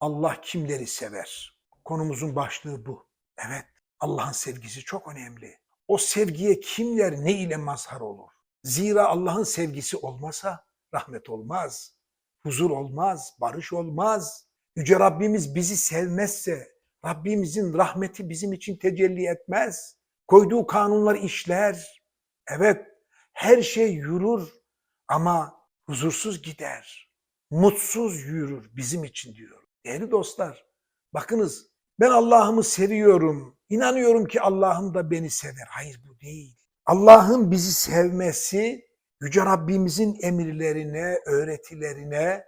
Allah kimleri sever? Konumuzun başlığı bu. Evet, Allah'ın sevgisi çok önemli. O sevgiye kimler ne ile mazhar olur? Zira Allah'ın sevgisi olmasa rahmet olmaz, huzur olmaz, barış olmaz. Yüce Rabbimiz bizi sevmezse Rabbimizin rahmeti bizim için tecelli etmez. Koyduğu kanunlar işler. Evet, her şey yürür ama huzursuz gider. Mutsuz yürür bizim için diyor. Değerli dostlar, bakınız ben Allah'ımı seviyorum. İnanıyorum ki Allah'ım da beni sever. Hayır bu değil. Allah'ın bizi sevmesi Yüce Rabbimizin emirlerine, öğretilerine,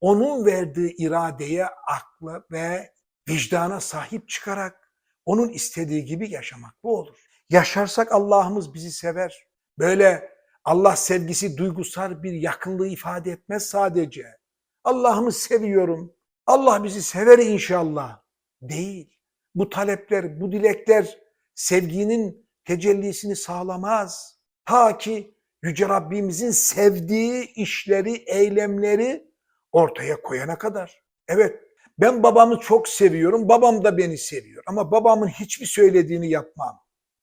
onun verdiği iradeye, akla ve vicdana sahip çıkarak onun istediği gibi yaşamak bu olur. Yaşarsak Allah'ımız bizi sever. Böyle Allah sevgisi duygusal bir yakınlığı ifade etmez sadece. Allah'ımı seviyorum. Allah bizi sever inşallah. Değil. Bu talepler, bu dilekler sevginin tecellisini sağlamaz. Ta ki Yüce Rabbimizin sevdiği işleri, eylemleri ortaya koyana kadar. Evet, ben babamı çok seviyorum, babam da beni seviyor. Ama babamın hiçbir söylediğini yapmam.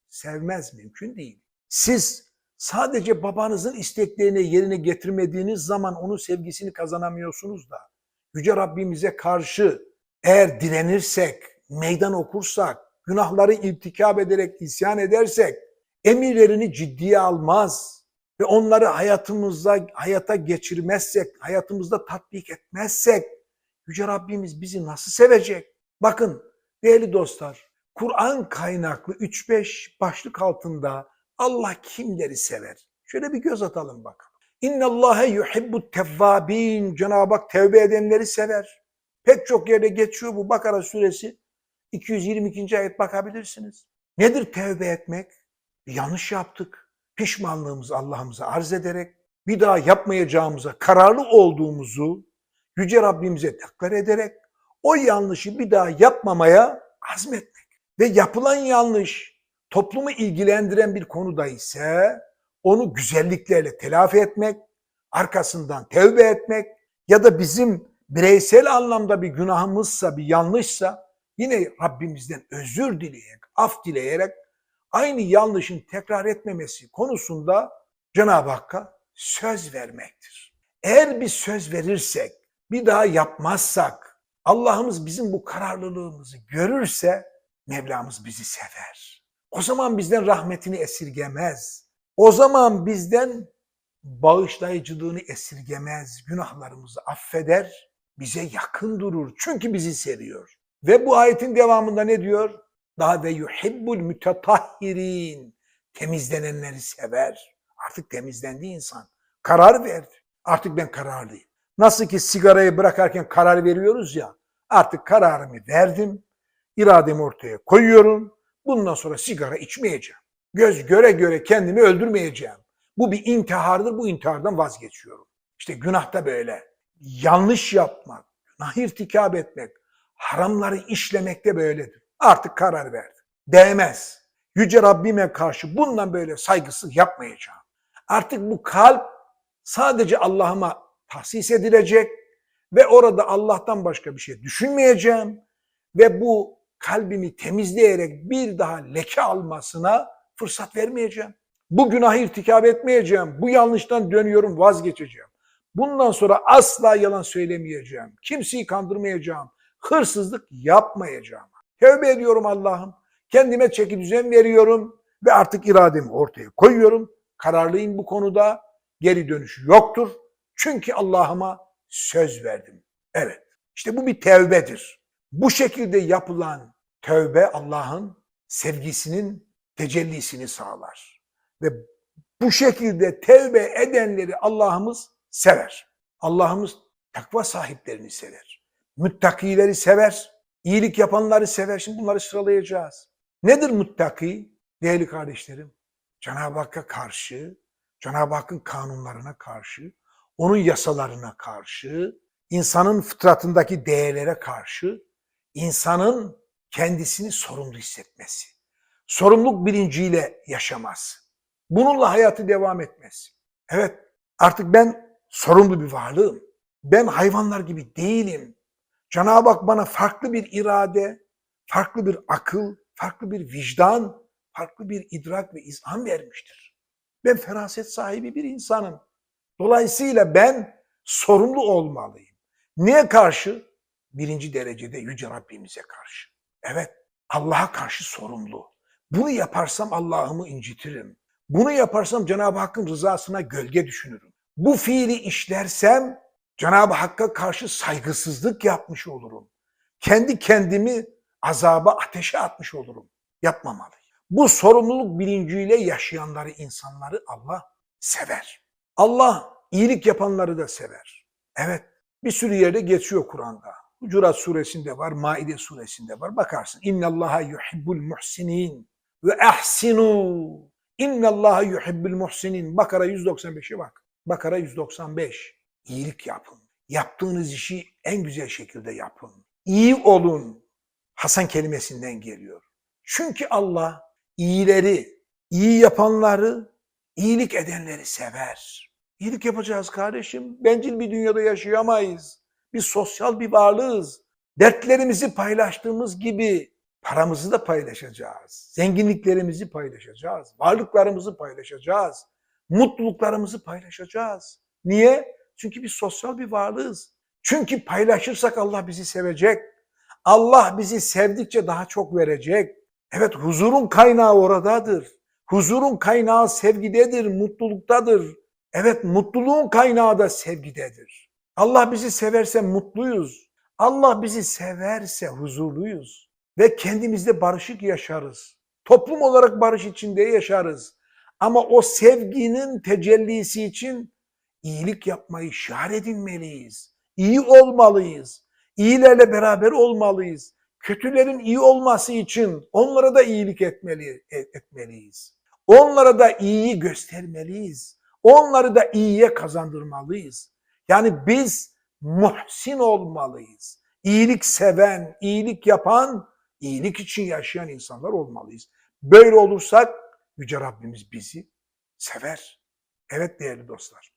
Sevmez mümkün değil. Siz sadece babanızın isteklerini yerine getirmediğiniz zaman onun sevgisini kazanamıyorsunuz da. Yüce Rabbimize karşı eğer direnirsek, meydan okursak, günahları irtikap ederek isyan edersek, emirlerini ciddiye almaz ve onları hayatımızda hayata geçirmezsek, hayatımızda tatbik etmezsek, Yüce Rabbimiz bizi nasıl sevecek? Bakın değerli dostlar, Kur'an kaynaklı 3-5 başlık altında Allah kimleri sever? Şöyle bir göz atalım bakalım. İnna Allahe yuhibbu tevvabin. Cenab-ı Hak tevbe edenleri sever. Pek çok yerde geçiyor bu Bakara suresi. 222. ayet bakabilirsiniz. Nedir tevbe etmek? Bir yanlış yaptık. Pişmanlığımızı Allah'ımıza arz ederek bir daha yapmayacağımıza kararlı olduğumuzu Yüce Rabbimize tekrar ederek o yanlışı bir daha yapmamaya azmetmek. Ve yapılan yanlış toplumu ilgilendiren bir konuda ise onu güzelliklerle telafi etmek, arkasından tevbe etmek ya da bizim bireysel anlamda bir günahımızsa, bir yanlışsa yine Rabbimizden özür dileyerek, af dileyerek aynı yanlışın tekrar etmemesi konusunda Cenab-ı Hakk'a söz vermektir. Eğer bir söz verirsek, bir daha yapmazsak, Allah'ımız bizim bu kararlılığımızı görürse Mevlamız bizi sever. O zaman bizden rahmetini esirgemez. O zaman bizden bağışlayıcılığını esirgemez, günahlarımızı affeder, bize yakın durur. Çünkü bizi seviyor. Ve bu ayetin devamında ne diyor? Daha ve yuhibbul mütetahhirin. Temizlenenleri sever. Artık temizlendi insan. Karar verdi. Artık ben kararlıyım. Nasıl ki sigarayı bırakarken karar veriyoruz ya. Artık kararımı verdim. İrademi ortaya koyuyorum. Bundan sonra sigara içmeyeceğim. Göz göre göre kendimi öldürmeyeceğim. Bu bir intihardır. Bu intihardan vazgeçiyorum. İşte günah da böyle. Yanlış yapmak, günah irtikap etmek, haramları işlemek de böyledir. Artık karar verdim. Değmez. Yüce Rabbime karşı bundan böyle saygısız yapmayacağım. Artık bu kalp sadece Allah'ıma tahsis edilecek ve orada Allah'tan başka bir şey düşünmeyeceğim ve bu kalbimi temizleyerek bir daha leke almasına fırsat vermeyeceğim. Bu günahı irtikap etmeyeceğim. Bu yanlıştan dönüyorum, vazgeçeceğim. Bundan sonra asla yalan söylemeyeceğim. Kimseyi kandırmayacağım. Hırsızlık yapmayacağım. Tevbe ediyorum Allah'ım. Kendime çeki düzen veriyorum ve artık irademi ortaya koyuyorum. Kararlıyım bu konuda. Geri dönüş yoktur. Çünkü Allah'ıma söz verdim. Evet. İşte bu bir tevbedir. Bu şekilde yapılan tövbe Allah'ın sevgisinin tecellisini sağlar. Ve bu şekilde tevbe edenleri Allah'ımız sever. Allah'ımız takva sahiplerini sever. Müttakileri sever. iyilik yapanları sever. Şimdi bunları sıralayacağız. Nedir muttaki? Değerli kardeşlerim, Cenab-ı Hakk'a karşı, Cenab-ı Hakk'ın kanunlarına karşı, onun yasalarına karşı, insanın fıtratındaki değerlere karşı, insanın kendisini sorumlu hissetmesi. Sorumluluk bilinciyle yaşaması. Bununla hayatı devam etmesi. Evet, artık ben sorumlu bir varlığım. Ben hayvanlar gibi değilim. Cenab-ı Hak bana farklı bir irade, farklı bir akıl, farklı bir vicdan, farklı bir idrak ve izan vermiştir. Ben feraset sahibi bir insanım. Dolayısıyla ben sorumlu olmalıyım. Neye karşı? Birinci derecede Yüce Rabbimize karşı. Evet, Allah'a karşı sorumlu. Bunu yaparsam Allah'ımı incitirim. Bunu yaparsam Cenab-ı Hakk'ın rızasına gölge düşünürüm. Bu fiili işlersem Cenab-ı Hakk'a karşı saygısızlık yapmış olurum. Kendi kendimi azaba, ateşe atmış olurum. Yapmamalıyım. Bu sorumluluk bilinciyle yaşayanları, insanları Allah sever. Allah iyilik yapanları da sever. Evet, bir sürü yerde geçiyor Kur'an'da. Hucurat suresinde var, Maide suresinde var. Bakarsın. İnna Allaha yuhibbul muhsinin ve ahsinu. İnna Allaha yuhibbul muhsinin. Bakara 195'e bak. Bakara 195. İyilik yapın. Yaptığınız işi en güzel şekilde yapın. İyi olun. Hasan kelimesinden geliyor. Çünkü Allah iyileri, iyi yapanları, iyilik edenleri sever. İyilik yapacağız kardeşim. Bencil bir dünyada yaşayamayız. Biz sosyal bir varlığız. Dertlerimizi paylaştığımız gibi paramızı da paylaşacağız. Zenginliklerimizi paylaşacağız. Varlıklarımızı paylaşacağız. Mutluluklarımızı paylaşacağız. Niye? Çünkü biz sosyal bir varlığız. Çünkü paylaşırsak Allah bizi sevecek. Allah bizi sevdikçe daha çok verecek. Evet huzurun kaynağı oradadır. Huzurun kaynağı sevgidedir, mutluluktadır. Evet mutluluğun kaynağı da sevgidedir. Allah bizi severse mutluyuz. Allah bizi severse huzurluyuz. Ve kendimizde barışık yaşarız. Toplum olarak barış içinde yaşarız. Ama o sevginin tecellisi için iyilik yapmayı şiar edinmeliyiz. İyi olmalıyız. İyilerle beraber olmalıyız. Kötülerin iyi olması için onlara da iyilik etmeli, etmeliyiz. Onlara da iyiyi göstermeliyiz. Onları da iyiye kazandırmalıyız. Yani biz muhsin olmalıyız. İyilik seven, iyilik yapan, iyilik için yaşayan insanlar olmalıyız. Böyle olursak Yüce Rabbimiz bizi sever. Evet değerli dostlar.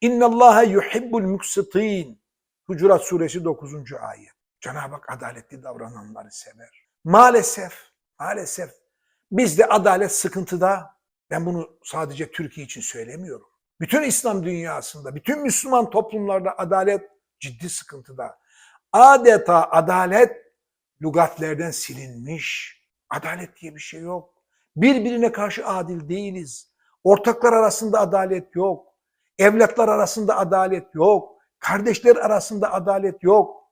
İnna Allaha yuhibbul muksitin. Hucurat suresi 9. ayet. Cenab-ı Hak adaletli davrananları sever. Maalesef, maalesef bizde adalet sıkıntıda. Ben bunu sadece Türkiye için söylemiyorum. Bütün İslam dünyasında, bütün Müslüman toplumlarda adalet ciddi sıkıntıda. Adeta adalet lügatlerden silinmiş. Adalet diye bir şey yok. Birbirine karşı adil değiliz. Ortaklar arasında adalet yok. Evlatlar arasında adalet yok. Kardeşler arasında adalet yok.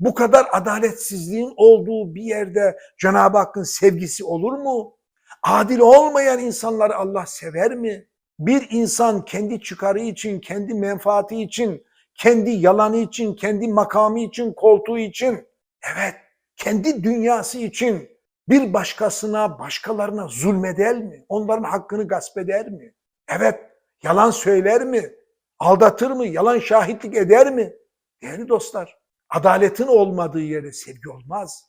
Bu kadar adaletsizliğin olduğu bir yerde Cenab-ı Hakk'ın sevgisi olur mu? Adil olmayan insanları Allah sever mi? Bir insan kendi çıkarı için, kendi menfaati için, kendi yalanı için, kendi makamı için, koltuğu için, evet, kendi dünyası için bir başkasına, başkalarına zulmeder mi? Onların hakkını gasp eder mi? Evet, yalan söyler mi? Aldatır mı? Yalan şahitlik eder mi? Değerli dostlar, adaletin olmadığı yere sevgi olmaz.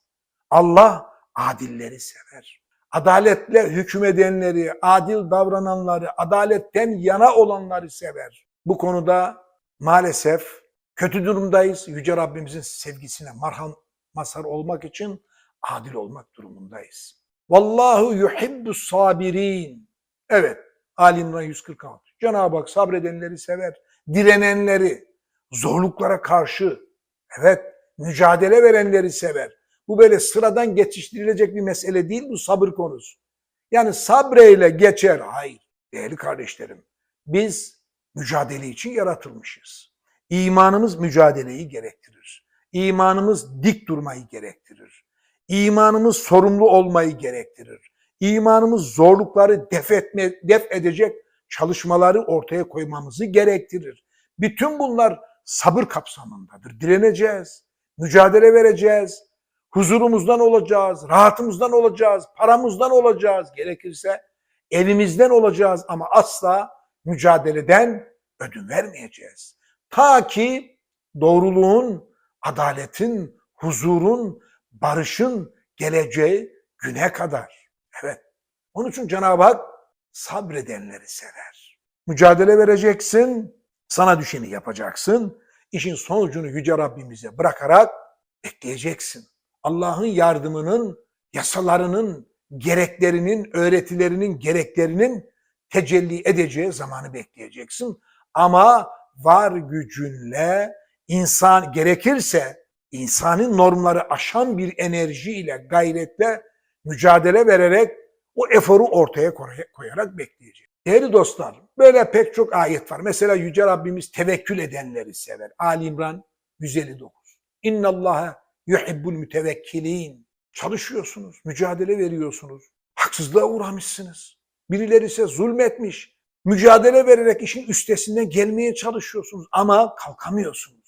Allah adilleri sever. Adaletle hükmedenleri, adil davrananları, adaletten yana olanları sever. Bu konuda maalesef kötü durumdayız. Yüce Rabbimizin sevgisine marham mazhar olmak için adil olmak durumundayız. Vallahu yuhibbus sabirin. Evet, Ali İmran 146. Cenab-ı Hak sabredenleri sever, direnenleri, zorluklara karşı, evet, mücadele verenleri sever. Bu böyle sıradan geçiştirilecek bir mesele değil, bu sabır konusu. Yani sabreyle geçer. Hayır, değerli kardeşlerim. Biz mücadele için yaratılmışız. İmanımız mücadeleyi gerektirir. İmanımız dik durmayı gerektirir. İmanımız sorumlu olmayı gerektirir. İmanımız zorlukları def, etme, def edecek çalışmaları ortaya koymamızı gerektirir. Bütün bunlar sabır kapsamındadır. Direneceğiz, mücadele vereceğiz, huzurumuzdan olacağız, rahatımızdan olacağız, paramızdan olacağız, gerekirse evimizden olacağız ama asla mücadeleden ödün vermeyeceğiz. Ta ki doğruluğun, adaletin, huzurun, barışın geleceği güne kadar. Evet. Onun için Cenab-ı Hak sabredenleri sever. Mücadele vereceksin, sana düşeni yapacaksın. İşin sonucunu Yüce Rabbimize bırakarak Bekleyeceksin. Allah'ın yardımının, yasalarının, gereklerinin, öğretilerinin, gereklerinin tecelli edeceği zamanı bekleyeceksin. Ama var gücünle insan gerekirse insanın normları aşan bir enerjiyle, gayretle mücadele vererek o eforu ortaya koy- koyarak bekleyecek. Değerli dostlar, böyle pek çok ayet var. Mesela Yüce Rabbimiz tevekkül edenleri sever. Ali İmran 159. İnna Allaha yuhibbul mütevekkilin. Çalışıyorsunuz, mücadele veriyorsunuz. Haksızlığa uğramışsınız. Birileri size zulmetmiş. Mücadele vererek işin üstesinden gelmeye çalışıyorsunuz ama kalkamıyorsunuz.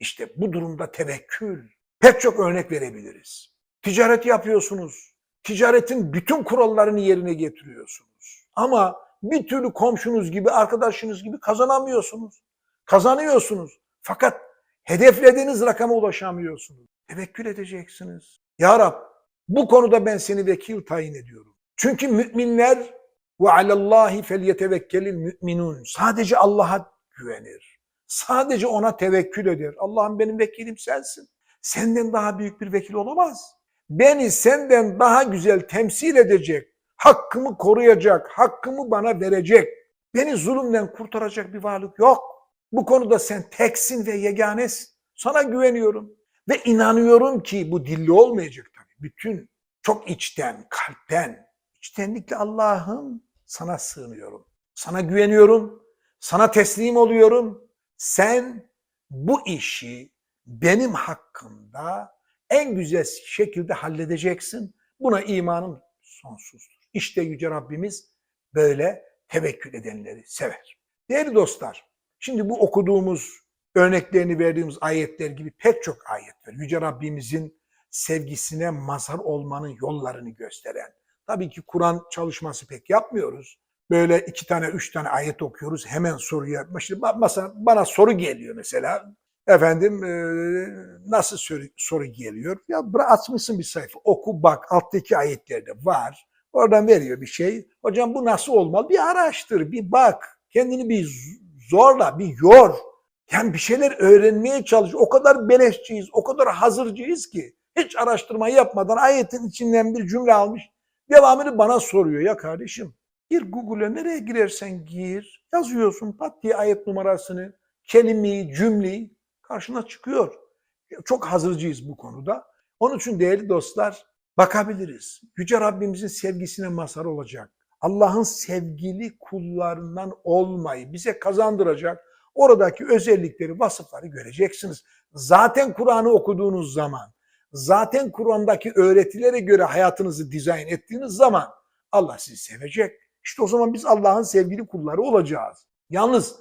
İşte bu durumda tevekkül. Pek çok örnek verebiliriz. Ticaret yapıyorsunuz. Ticaretin bütün kurallarını yerine getiriyorsunuz. Ama bir türlü komşunuz gibi, arkadaşınız gibi kazanamıyorsunuz. Kazanıyorsunuz. Fakat hedeflediğiniz rakama ulaşamıyorsunuz. Tevekkül edeceksiniz. Ya Rab bu konuda ben seni vekil tayin ediyorum. Çünkü müminler ve alallahi felyetevekkelil müminun. Sadece Allah'a güvenir. Sadece ona tevekkül eder. Allah'ım benim vekilim sensin. Senden daha büyük bir vekil olamaz. Beni senden daha güzel temsil edecek, hakkımı koruyacak, hakkımı bana verecek, beni zulümden kurtaracak bir varlık yok. Bu konuda sen teksin ve yeganesin. Sana güveniyorum. Ve inanıyorum ki bu dilli olmayacak tabii. Bütün çok içten, kalpten, içtenlikle Allah'ım sana sığınıyorum. Sana güveniyorum. Sana teslim oluyorum. Sen bu işi benim hakkımda en güzel şekilde halledeceksin. Buna imanım sonsuzdur. İşte Yüce Rabbimiz böyle tevekkül edenleri sever. Değerli dostlar, şimdi bu okuduğumuz, örneklerini verdiğimiz ayetler gibi pek çok ayet var. Yüce Rabbimizin sevgisine mazhar olmanın yollarını gösteren. Tabii ki Kur'an çalışması pek yapmıyoruz. Böyle iki tane, üç tane ayet okuyoruz. Hemen soruya, işte mesela bana soru geliyor mesela. Efendim nasıl soru, soru geliyor? Ya bıra- açmışsın bir sayfa, oku bak alttaki ayetlerde var. Oradan veriyor bir şey. Hocam bu nasıl olmalı? Bir araştır, bir bak. Kendini bir zorla, bir yor. Yani bir şeyler öğrenmeye çalış. O kadar beleşçiyiz, o kadar hazırcıyız ki. Hiç araştırma yapmadan ayetin içinden bir cümle almış. Devamını bana soruyor. Ya kardeşim gir Google'a nereye girersen gir. Yazıyorsun pat diye ayet numarasını, kelimeyi, cümleyi karşına çıkıyor. Çok hazırcıyız bu konuda. Onun için değerli dostlar bakabiliriz. Yüce Rabbimizin sevgisine mazhar olacak. Allah'ın sevgili kullarından olmayı bize kazandıracak oradaki özellikleri, vasıfları göreceksiniz. Zaten Kur'an'ı okuduğunuz zaman, zaten Kur'an'daki öğretilere göre hayatınızı dizayn ettiğiniz zaman Allah sizi sevecek. İşte o zaman biz Allah'ın sevgili kulları olacağız. Yalnız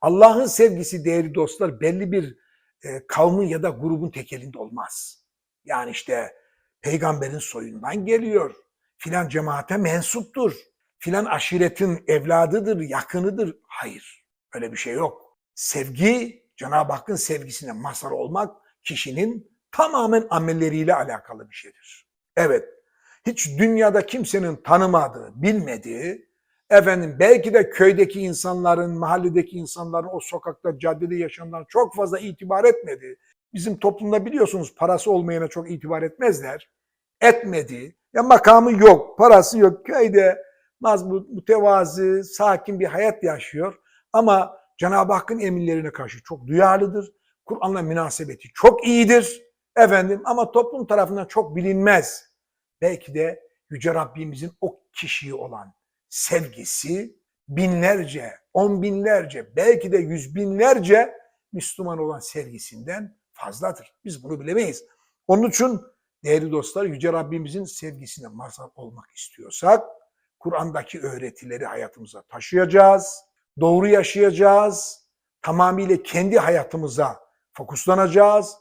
Allah'ın sevgisi değerli dostlar belli bir e, kavmin ya da grubun tekelinde olmaz. Yani işte peygamberin soyundan geliyor, filan cemaate mensuptur, filan aşiretin evladıdır, yakınıdır. Hayır, öyle bir şey yok. Sevgi, Cenab-ı Hakk'ın sevgisine mazhar olmak kişinin tamamen amelleriyle alakalı bir şeydir. Evet, hiç dünyada kimsenin tanımadığı, bilmediği, efendim belki de köydeki insanların, mahalledeki insanların o sokakta, caddede yaşayanların çok fazla itibar etmediği, bizim toplumda biliyorsunuz parası olmayana çok itibar etmezler. Etmediği, ya makamı yok, parası yok, köyde mazbut, mütevazı, sakin bir hayat yaşıyor. Ama Cenab-ı Hakk'ın emirlerine karşı çok duyarlıdır. Kur'an'la münasebeti çok iyidir. Efendim ama toplum tarafından çok bilinmez. Belki de Yüce Rabbimizin o kişiye olan sevgisi binlerce, on binlerce, belki de yüz binlerce Müslüman olan sevgisinden fazladır. Biz bunu bilemeyiz. Onun için değerli dostlar Yüce Rabbimizin sevgisine mazhar olmak istiyorsak Kur'an'daki öğretileri hayatımıza taşıyacağız, doğru yaşayacağız, tamamıyla kendi hayatımıza fokuslanacağız,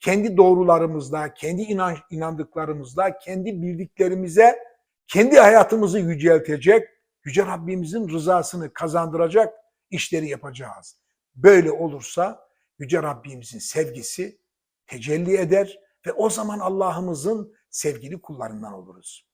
kendi doğrularımızla, kendi inan, inandıklarımızla, kendi bildiklerimize, kendi hayatımızı yüceltecek, Yüce Rabbimizin rızasını kazandıracak işleri yapacağız. Böyle olursa Yüce Rabbimizin sevgisi tecelli eder ve o zaman Allah'ımızın sevgili kullarından oluruz.